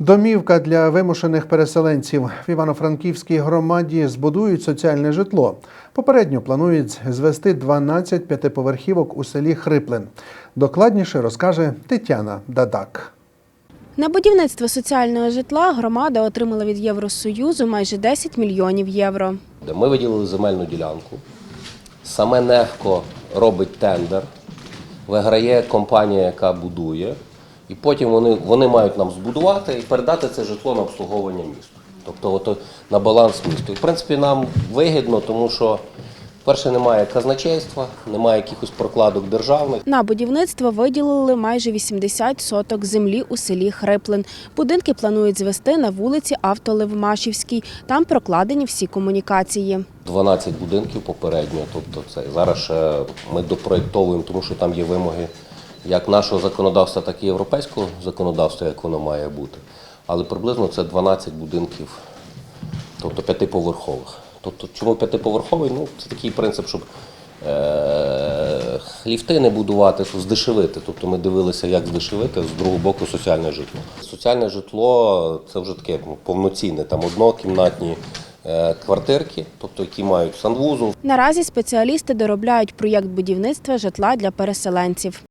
Домівка для вимушених переселенців в Івано-Франківській громаді збудують соціальне житло. Попередньо планують звести 12 п'ятиповерхівок у селі Хриплин. Докладніше розкаже Тетяна Дадак. На будівництво соціального житла громада отримала від Євросоюзу майже 10 мільйонів євро. де Ми виділили земельну ділянку. Саме Нехко робить тендер, виграє компанія, яка будує, і потім вони, вони мають нам збудувати і передати це житло на обслуговування місту. Тобто от, на баланс місту. І, в принципі, нам вигідно, тому що, перше, немає казначейства, немає якихось прокладок державних. На будівництво виділили майже 80 соток землі у селі Хриплин. Будинки планують звести на вулиці Автолевмашівській. Там прокладені всі комунікації. 12 будинків попередньо. Тобто це зараз ще ми допроєктовуємо, тому що там є вимоги як нашого законодавства, так і європейського законодавства, як воно має бути. Але приблизно це 12 будинків, тобто п'ятиповерхових. Тобто, чому п'ятиповерховий? Ну, це такий принцип, щоб е- ліфти не будувати, то здешевити. Тобто ми дивилися, як здешевити, з другого боку соціальне житло. Соціальне житло це вже таке ну, повноцінне, там однокімнатні е, квартирки, тобто які мають санвузол, Наразі спеціалісти доробляють проєкт будівництва житла для переселенців.